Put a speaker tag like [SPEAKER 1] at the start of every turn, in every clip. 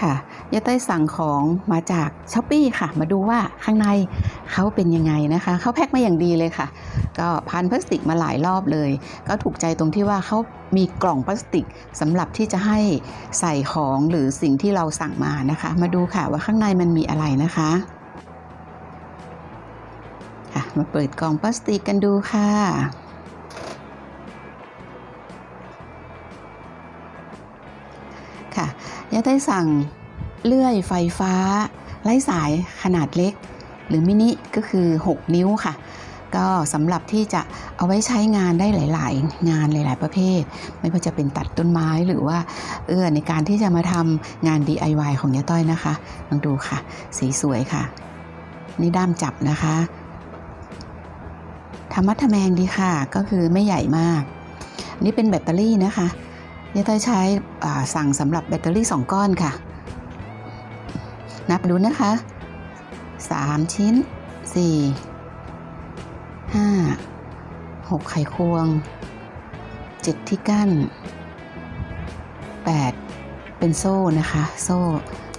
[SPEAKER 1] ค่ะยาเต้ยสั่งของมาจากช้อปปีค่ะ มาดูว่าข้างในเขาเป็นยังไงนะคะเขาแพ็คมาอย่างดีเลยค่ะ ก็พันพลาสติกมาหลายรอบเลย ก็ถูกใจตรงที่ว่าเขามีกล่องพลาสติกสำหรับที่จะให้ใส่ของหรือสิ่งที่เราสั่งมานะคะ มาดูค่ะว่าข้างในมันมีอะไรนะคะค่ะมาเปิดกล่องพลาสติกกันดูค่ะ ได้สั่งเลื่อยไฟฟ้า ไร้สายขนาดเล็ก หรือมินิก็คือ 6 นิ้วค่ะ ก็สำหรับที่จะเอาไว้ใช้งานได้หลาย ๆ งานหลาย ๆ ประเภท ไม่ว่าจะเป็นตัดต้นไม้หรือว่าเอื้อในการที่จะมาทำงาน DIY ของยาต้อยนะคะลองดูค่ะ สีสวยค่ะ นี่ด้ามจับนะคะธรรมะทแมงดีค่ะ ก็คือไม่ใหญ่มาก นี่เป็นแบตเตอรี่นะคะ ยาต้อยใช้สั่งสำหรับแบตเตอรี่ 2 ก้อนค่ะ นับดูนะคะ 3 ชิ้น 4 5 6 ไขควง 7 ที่กั้น 8 เป็นโซ่นะคะ โซ่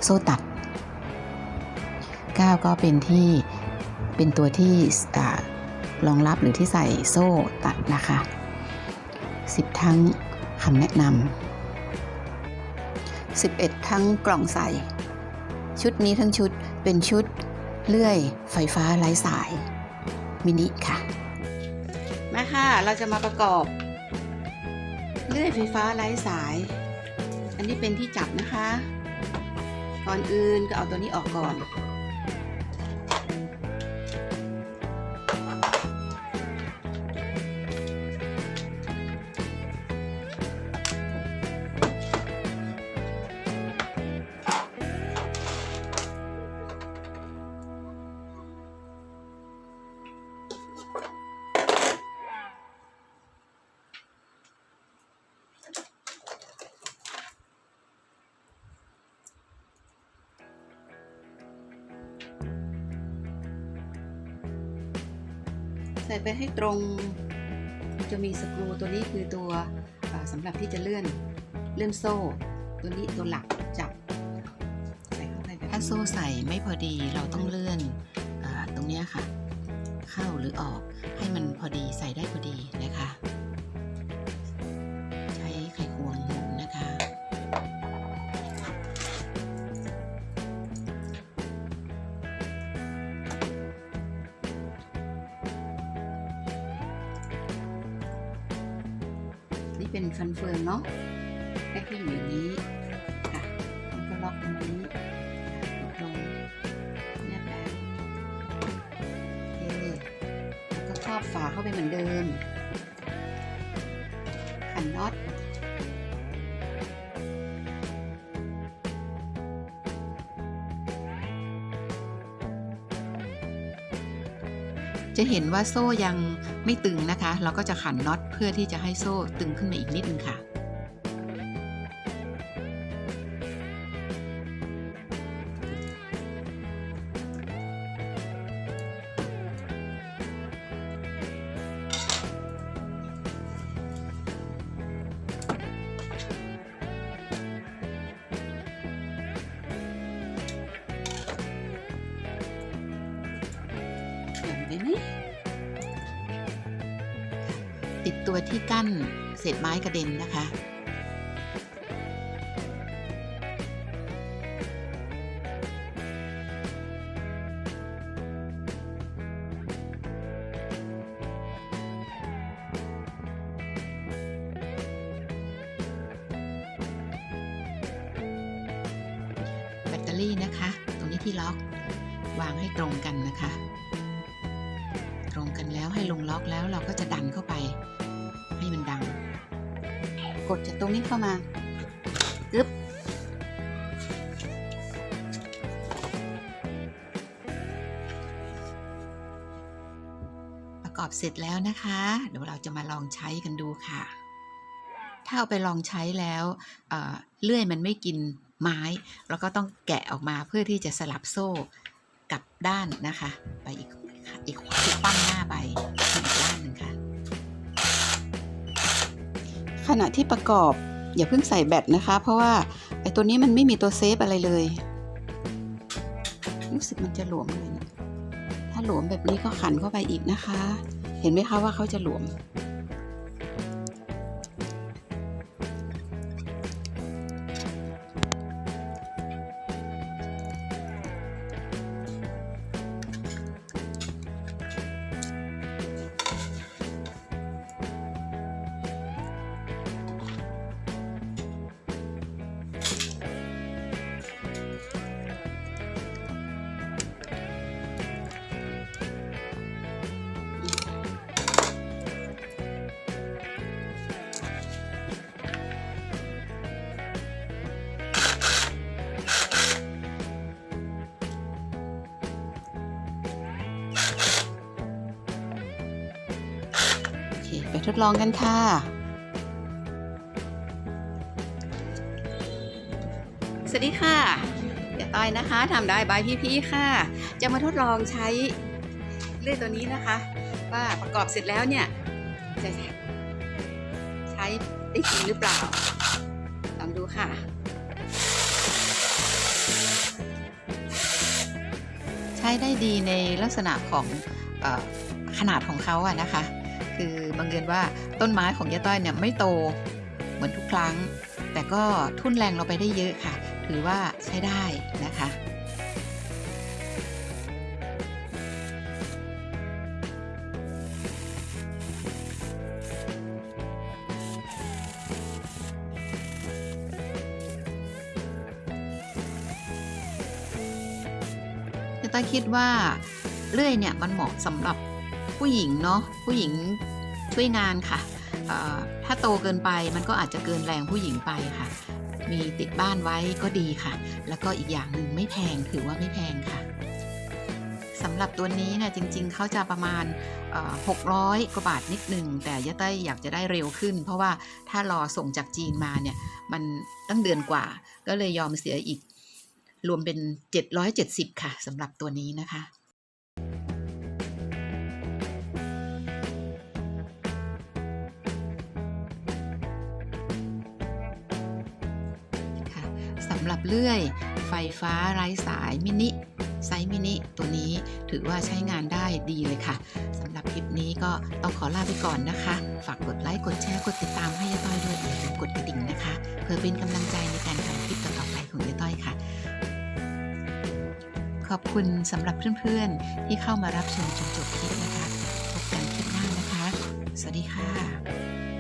[SPEAKER 1] โซ่ตัด 9 ก็เป็นที่เป็นตัวที่อารองรับหรือที่ใส่โซ่ตัดนะคะ 10 ทั้ง คำแนะนำ11 ทั้งกล่องใส่ ชุดนี้ทั้งชุดเป็นชุดเลื่อยไฟฟ้าไร้สาย มินิค่ะ มาค่ะ เราจะมาประกอบ เลื่อยไฟฟ้าไร้สาย อันนี้เป็นที่จับนะคะ ก่อนอื่นก็เอาตัวนี้ออกก่อน ส่ไปให้ตรงมันจะมีสกรูตัวนี้คือตัวสำหรับที่จะเลื่อนเลื่อนโซ่ ตัวนี้ตัวหลักจับใส่เข้าไปแบบถ้าโซ่ใส่ไม่พอดีเราต้องเลื่อนอตรงนี้ค่ะ เข้าหรือออกให้มันพอดีใส่ได้พอดีนะคะ เป็นฟันเฟืองเนาะแค่ที่อยู่อย่างนี้ค่ะแล้วก็ล็อกตรงนี้ล็อกลงเนี่ยแบบโอเคแล้วก็ครอบฝาเข้าไปเหมือนเดิมขันน็อต จะเห็นว่าโซ่ยังไม่ตึงนะคะ เราก็จะขันน็อตเพื่อที่จะให้โซ่ตึงขึ้นมาอีกนิดนึงค่ะ ไปไหมติดตัวที่กั้นเศษไม้กระเด็นนะคะแบตเตอรี่นะคะ ตรงนี้ที่ล็อกวางให้ตรงกันนะคะ ตรงกันแล้วให้ลงล็อกแล้วเราก็จะดันเข้าไป ให้มันดัง กดจากตรงนี้เข้ามาอึ๊บประกอบเสร็จแล้วนะคะ เดี๋ยวเราจะมาลองใช้กันดูค่ะ ถ้าเอาไปลองใช้แล้วเเลื่อยมันไม่กินไม้ เราก็ต้องแกะออกมาเพื่อที่จะสลับโซ่กลับด้านนะคะ ไปอีก อีกอีกปั้มหน้าไปอีกด้านหนึ่งค่ะ ขณะที่ประกอบอย่าเพิ่งใส่แบตนะคะ เพราะว่าไอตัวนี้มันไม่มีตัวเซฟอะไรเลย รู้สึกมันจะหลวมเลยเนี่ยถ้าหลวมแบบนี้ก็ขันเข้าไปอีกนะคะ เห็นไหมคะว่าเขาจะหลวม ทดลองกันค่ะ สวัสดีค่ะเดี๋ยวต้อยนะคะทำได้บายพี่พี่ๆค่ะ จะมาทดลองใช้เลื่อยตัวนี้นะคะ ว่าประกอบเสร็จแล้วเนี่ย จะใช้ได้จริงหรือเปล่า ลองดูค่ะ ใช้ได้ดีในลักษณะของอขนาดของเขาอะนะคะ คือ บังเอิญว่าต้นไม้ของยายต้อยเนี่ยไม่โตเหมือนทุกครั้ง แต่ก็ทุ่นแรงเราไปได้เยอะค่ะ ถือว่าใช้ได้นะคะยาต้อยคิดว่าเลื่อยเนี่ยมันเหมาะสำหรับ ผู้หญิงเนาะผู้หญิงช่วยงานค่ะ ถ้าโตเกินไปมันก็อาจจะเกินแรงผู้หญิงไปค่ะ มีติดบ้านไว้ก็ดีค่ะ แล้วก็อีกอย่างหนึ่งไม่แพงถือว่าไม่แพงค่ะสำหรับตัวนี้เนี่ยจริงๆ เขาจะประมาณเอ่อ600 กว่าบาทนิดหนึ่ง แต่ยะเต้ยอยากจะได้เร็วขึ้น เพราะว่าถ้ารอส่งจากจีนมาเนี่ย มันตั้งเดือนกว่า ก็เลยยอมเสียอีก รวมเป็น 770 ค่ะสำหรับตัวนี้นะคะ เลื่อย ไฟฟ้าไร้สายมินิไซส์มินิตัวนี้ถือว่าใช้งานได้ดีเลยค่ะสำหรับคลิปนี้ก็ต้องขอลาไปก่อนนะคะ ฝากกดไลค์ กดแชร์ กดติดตามให้ยาต้อยด้วยอย่าลืมกดกระดิ่งนะคะ เพื่อเป็นกำลังใจในการทำคลิปต่อๆไปของยาต้อยค่ะ ขอบคุณสำหรับเพื่อนๆ ที่เข้ามารับชมจนจบคลิปนะคะ พบกันคลิปหน้านะคะ สวัสดีค่ะ